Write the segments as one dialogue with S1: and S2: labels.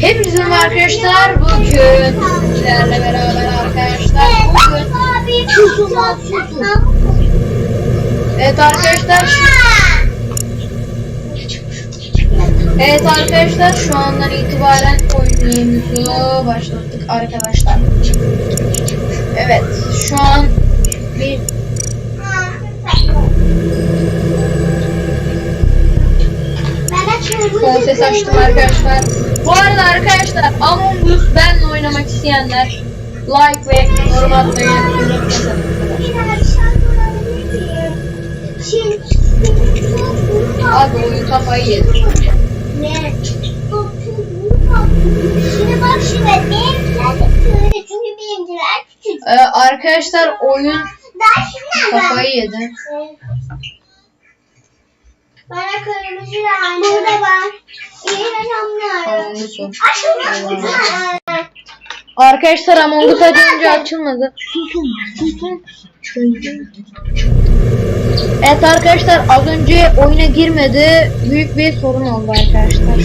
S1: Hepinize arkadaşlar. Bugün sizlerle beraber arkadaşlar. Bugün
S2: Susun lan susun.
S1: evet arkadaşlar. Evet arkadaşlar şu andan itibaren oyunumuzu başlattık arkadaşlar. Evet şu an bir son ses açtım arkadaşlar. Bu arada arkadaşlar Among Us benle oynamak isteyenler like ve yorum atmayı unutmasın. Abi oyun kafayı yedi.
S2: ne? Şimdi bak şimdi böyle çünkü benimkiler.
S1: Ee, arkadaşlar oyun kafayı yedi.
S2: Bana kırmızı renk. Burada var.
S1: Among Us. Arkadaşlar Among Us önce açılmadı. Susun, susun. Evet arkadaşlar az önce oyuna girmedi. Büyük bir sorun oldu arkadaşlar.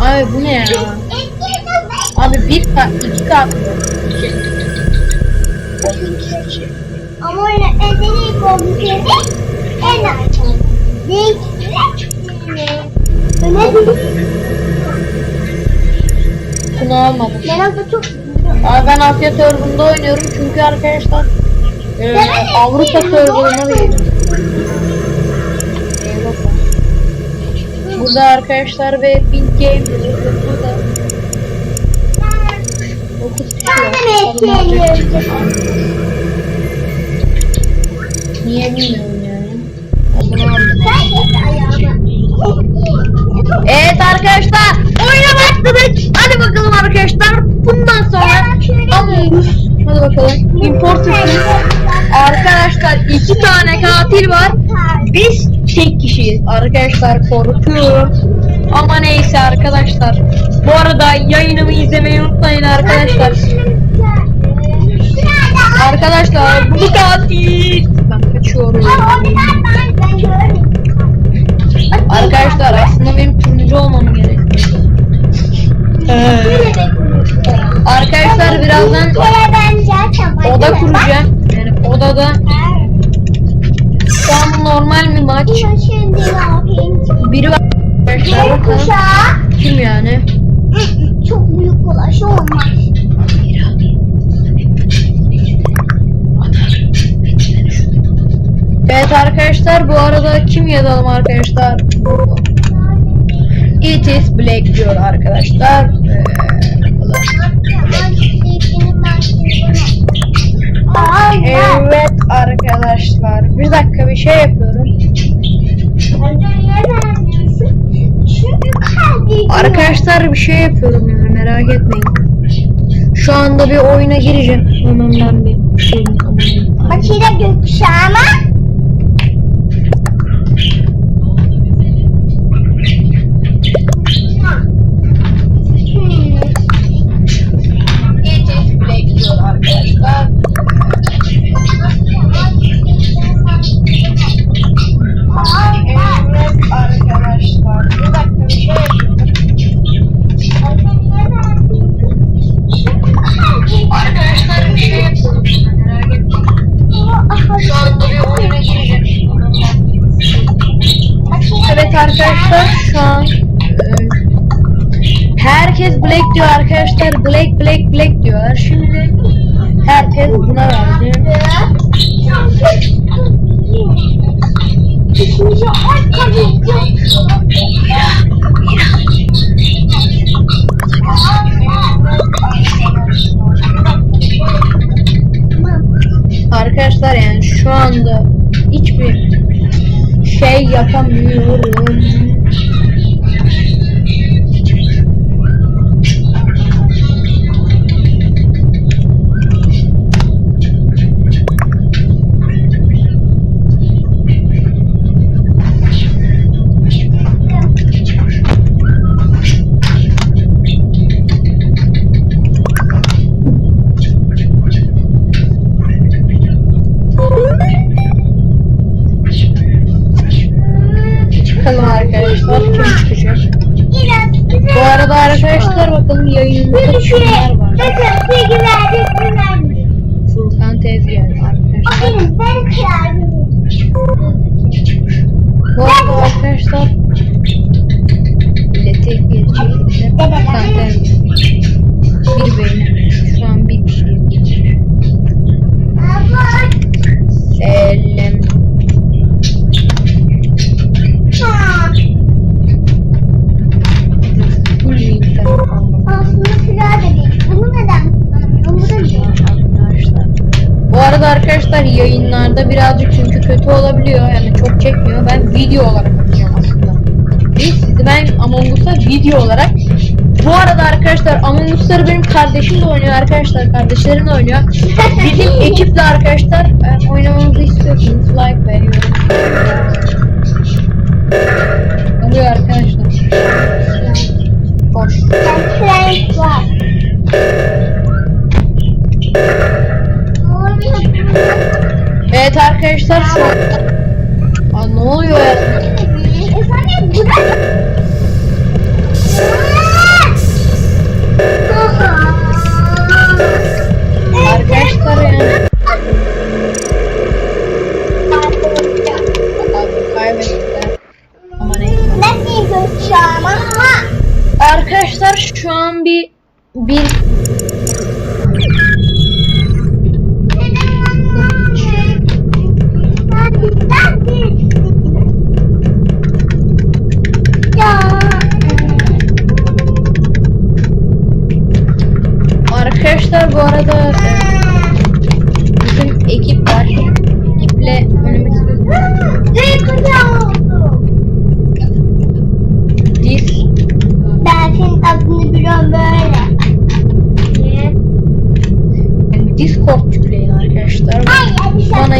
S1: Abi bu ne ya? Abi bir kat, iki kat.
S2: İlk olduğu yerde en. Değiştirir. Öne değil.
S1: Bunu almadım.
S2: Ben orada çok
S1: Abi ben Asya serverında oynuyorum çünkü arkadaşlar e, Avrupa serverına. Avrupa. Burada arkadaşlar ve Pink Game burada 9 kişi var. Bilmiyorum yani. Evet arkadaşlar oyuna başladık. Hadi bakalım arkadaşlar. Bundan sonra Us. Hadi bakalım. Importer. Arkadaşlar iki tane katil var. Biz tek kişiyiz. Arkadaşlar korkuyorum. Ama neyse arkadaşlar. Bu arada yayınımı izlemeyi unutmayın arkadaşlar. Arkadaşlar bu katil. Ben kaçıyorum. Arkadaşlar aslında benim turuncu olmam gerekiyor. Arkadaşlar birazdan oda kuracağım. Yani odada şu an normal bir maç. Biri var arkadaşlar bakalım. Kim yani?
S2: Çok büyük ulaşı olmaz.
S1: Arkadaşlar bu arada kim yazalım arkadaşlar? It is Black diyor arkadaşlar. Ee, evet arkadaşlar bir dakika bir şey yapıyorum. Arkadaşlar bir şey yapıyorum yani merak etmeyin. Şu anda bir oyuna gireceğim. Hemen ben bir şeyimi kapatayım.
S2: Bakire gökkuşağı?
S1: Evet arkadaşlar. Şu an herkes black diyor arkadaşlar. Black black black diyorlar. Şimdi herkes buna verdi. Arkadaşlar yani şu anda şey arkadaşlar kim çıkacak? Bu
S2: arada arkadaşlar bakalım yayınımızda
S1: kimler var.
S2: Bakın bilgi
S1: verdik tez
S2: geldi
S1: arkadaşlar.
S2: Bakın.
S1: Bu arada arkadaşlar bile tek bir şey. Bir beyni. Şu an bir kişi. Selam. Arkadaşlar yayınlarda birazcık çünkü kötü olabiliyor. Yani çok çekmiyor. Ben video olarak atacağım aslında. Biz, ben Among Us'a video olarak bu arada arkadaşlar Among Us'ları benim kardeşim de oynuyor arkadaşlar. Kardeşlerim de oynuyor. Bizim ekiple arkadaşlar e, oynamamızı istiyorsanız like ve yorum. Oluyor arkadaşlar. Arkadaşlar şu an... Aa, ne oluyor. Arkadaşlar yani. Arkadaşlar şu an bir bir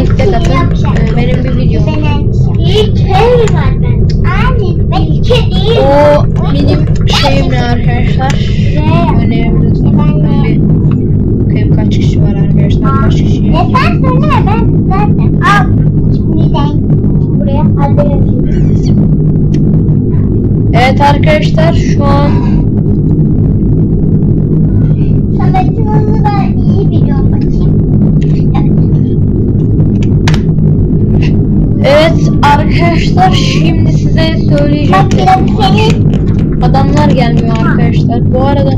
S1: istek atın. E, benim bir videom. O benim şeyim ne arkadaşlar? Bir bakayım kaç kişi var arkadaşlar kaç kişi
S2: Ne sen söyle ben zaten. Al. Şimdi sen buraya hazır
S1: Evet arkadaşlar şu an
S2: Samet'in onu da iyi biliyorum bakayım.
S1: Evet arkadaşlar şimdi size söyleyeceğim.
S2: Bak biraz senin.
S1: adamlar gelmiyor arkadaşlar. Bu arada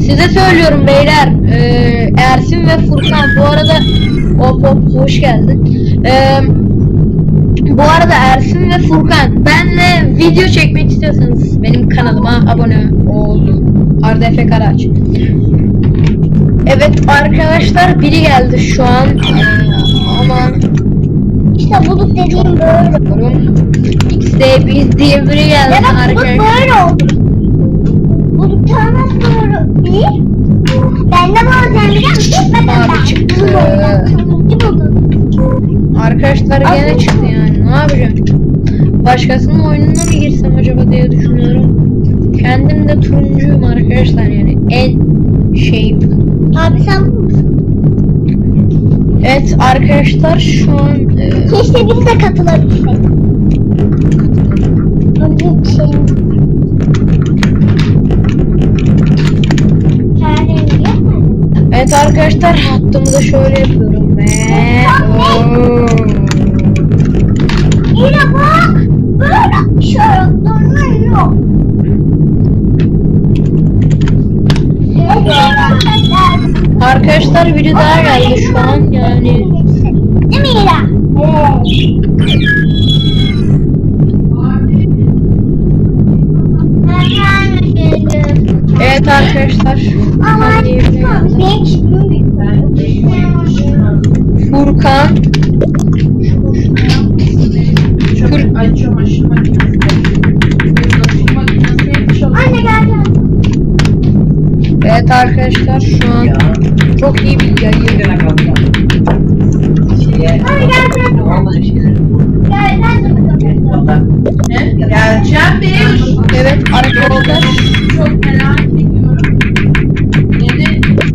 S1: size söylüyorum beyler. Ee, Ersin ve Furkan bu arada hop hop hoş geldin. Ee, bu arada Ersin ve Furkan benle video çekmek istiyorsanız benim kanalıma abone olun Arda Efe Karaç. Evet arkadaşlar biri geldi şu an. Ee, ama
S2: İşte bulut dediğim böyle.
S1: Bakıyorum. XD biz diye biri geldi
S2: Ya bak bulut
S1: arkadaşlar.
S2: böyle oldu. Bulut nasıl böyle değil? Ben de bazen biliyor musun? Ben
S1: Abi çıktı. Arkadaşlar gene çıktı yani. Ne yapacağım? Başkasının oyununa mı girsem acaba diye düşünüyorum. Kendim de turuncuyum arkadaşlar yani. En şey.
S2: Abi sen?
S1: Evet arkadaşlar şu an e,
S2: Keşke biz de katılabilsek. Onun için.
S1: Evet arkadaşlar hattımı da şöyle yapıyorum ve.
S2: Yine bak. Böyle şöyle durmuyor.
S1: Arkadaşlar biri daha geldi şu an yani.
S2: Değil mi İra? Evet.
S1: Evet arkadaşlar.
S2: Çıkmıyorum.
S1: Furkan Evet arkadaşlar şu an çok iyi bir yayın.
S3: Geleceğim bir.
S1: Evet arkadaşlar
S3: Çok merak ediyorum. Yeni diyorum.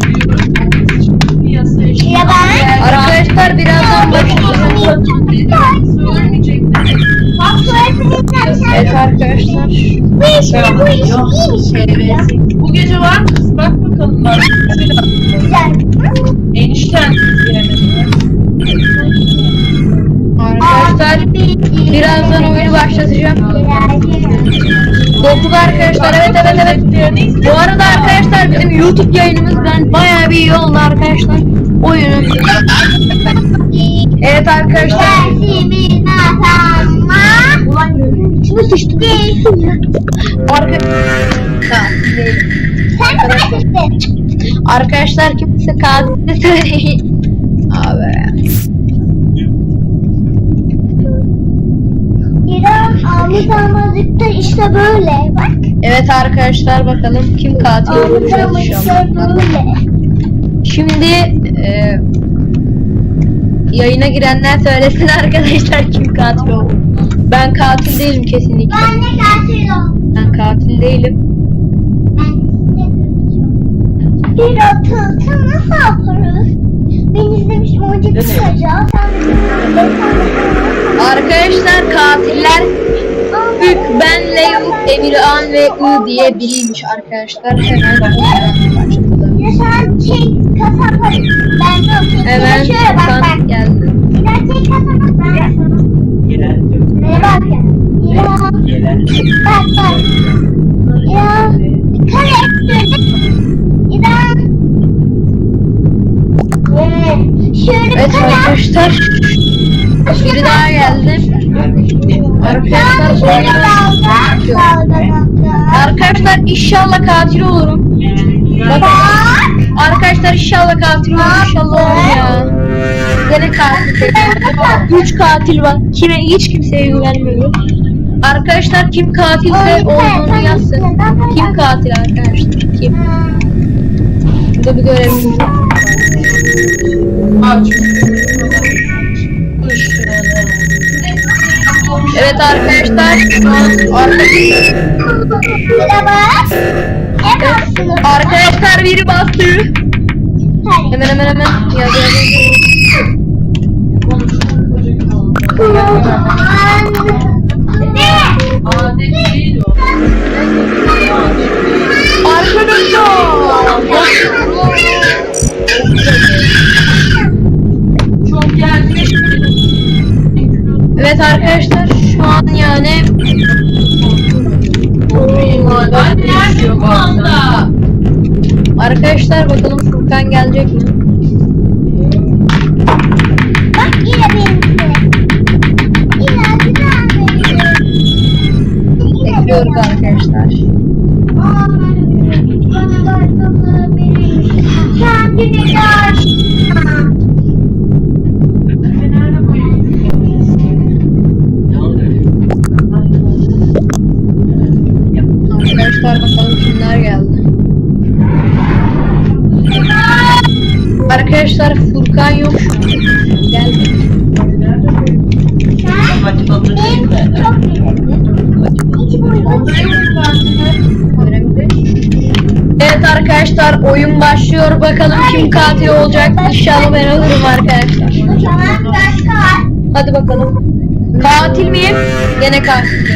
S1: Arkadaşlar birazdan başlayacağız. Evet arkadaşlar.
S2: Bu iş bu iş iyiymiş.
S3: Bu gece var mısın? Bak bakalım bak.
S2: Güzel.
S3: Enişten.
S1: Arkadaşlar birazdan oyunu başlatacağım. Dokuz arkadaşlar evet evet evet. Bu arada arkadaşlar bizim YouTube yayınımızdan bayağı bir iyi oldu arkadaşlar. Oyunun. Evet arkadaşlar. Ulan gözüm içine sıçtı. Arka... Tamam.
S2: Sen de kaçırsın.
S1: Arkadaşlar kimse katil söyleyin. Abi.
S2: İran Ahmet Almazlık'ta işte böyle. Bak.
S1: Evet arkadaşlar bakalım kim katil inşallah.
S2: böyle.
S1: Şimdi e, yayına girenler söylesin arkadaşlar kim katil oldu. Ben katil değilim kesinlikle.
S2: Ben de katil oldum.
S1: Ben katil değilim.
S2: Bir atılsa nasıl yaparız? Ben
S3: Değil mi?
S2: kısaca. Ben
S1: Arkadaşlar katiller Hük, ben, Leyuk, Emirhan ve I diye biriymiş arkadaşlar. Hemen başlayalım.
S2: Ya sen çek kasa bak. Ben de.
S1: Hemen
S2: Şöyle bak bak.
S1: geldi.
S2: Bir daha çek kasa bak. Ben Ne bak ya? Ya. Bak bak. Ya. Kare şöyle. Ya. Ee, Şöyle
S1: Evet
S2: kare.
S1: arkadaşlar biri daha geldi. Arkadaşlar
S2: dalga. Dalga dalga.
S1: Arkadaşlar inşallah katil olurum.
S2: Bak.
S1: Arkadaşlar inşallah katil olurum inşallah olur ya. Gene katil. Üç katil var. Kime hiç kimseye güvenmiyorum. Arkadaşlar kim katilse olduğunu yazsın. Kim katil arkadaşlar? Kim? Burada bir görevimiz var.
S3: Aç.
S1: Evet arkadaşlar şu an arkadaşlar,
S2: Merhaba. Ne yapıyorsun?
S1: arkadaşlar biri bastı. Hemen hemen hemen?
S3: Adem değil o. Çok gelmiş.
S1: Evet arkadaşlar şu an yani
S3: nerede bu anda?
S1: arkadaşlar bakalım Furkan gelecek mi?
S2: Bak yine benimki. Yine güzel benim. Yine
S1: Bekliyoruz arkadaşlar.
S2: Aa, bana başkası benim. Kendini gör.
S1: Arkadaşlar Furkan yok şu an.
S2: Uygun
S1: Evet arkadaşlar oyun başlıyor. Bakalım kim katil olacak. İnşallah ben olurum arkadaşlar. Hadi bakalım. Katil miyim? Gene katil.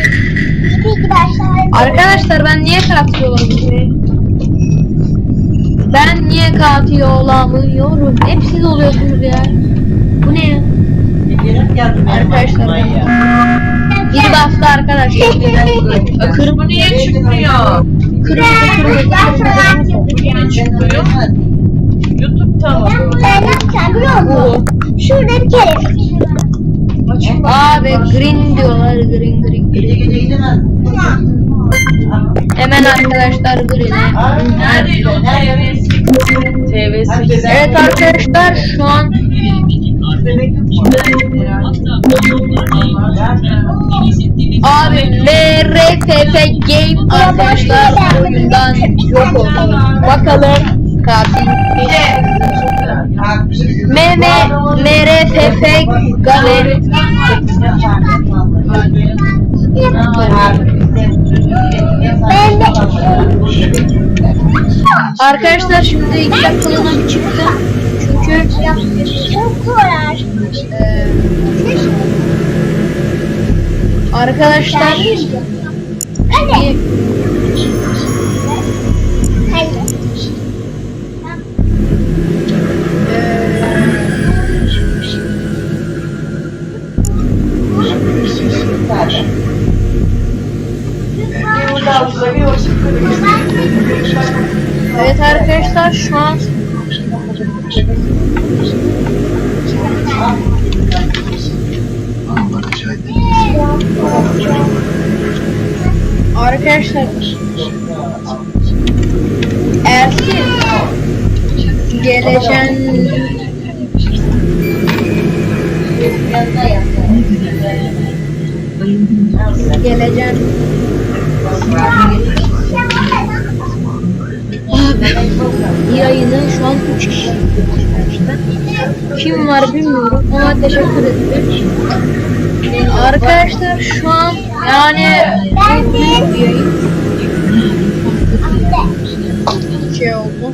S1: Arkadaşlar ben niye katil olamıyorum? Ben niye katil olamıyorum? Hep siz oluyorsunuz ya. Bu ne ya? Arkadaşlar ben- Biri bastı arkadaşlar.
S3: Akır bu niye çıkmıyor?
S1: Kırmızı kırmızı kırmızı.
S3: Niye çıkmıyor? Youtube'da mı?
S2: Ben ne yapacağım biliyor musun? Şurada bir kere.
S1: Abi green diyorlar green green. Hemen arkadaşlar green'e.
S3: Neredeydi o TV8? TV8.
S1: Evet arkadaşlar şu an abi MRTT Game arkadaşlar oyundan yok oldu. Bakalım katil. MM MRTT Game. Arkadaşlar şimdi iki dakikalığına çıktı. Çünkü eee, Arkadaşlar evet arkadaşlar şu an arkadaşlar Ersin geleceğin geleceğin yayını şu an 3 kişi. Kim var bilmiyorum ama teşekkür ederim. Arkadaşlar şu an yani büyük bir yayın şey oldu.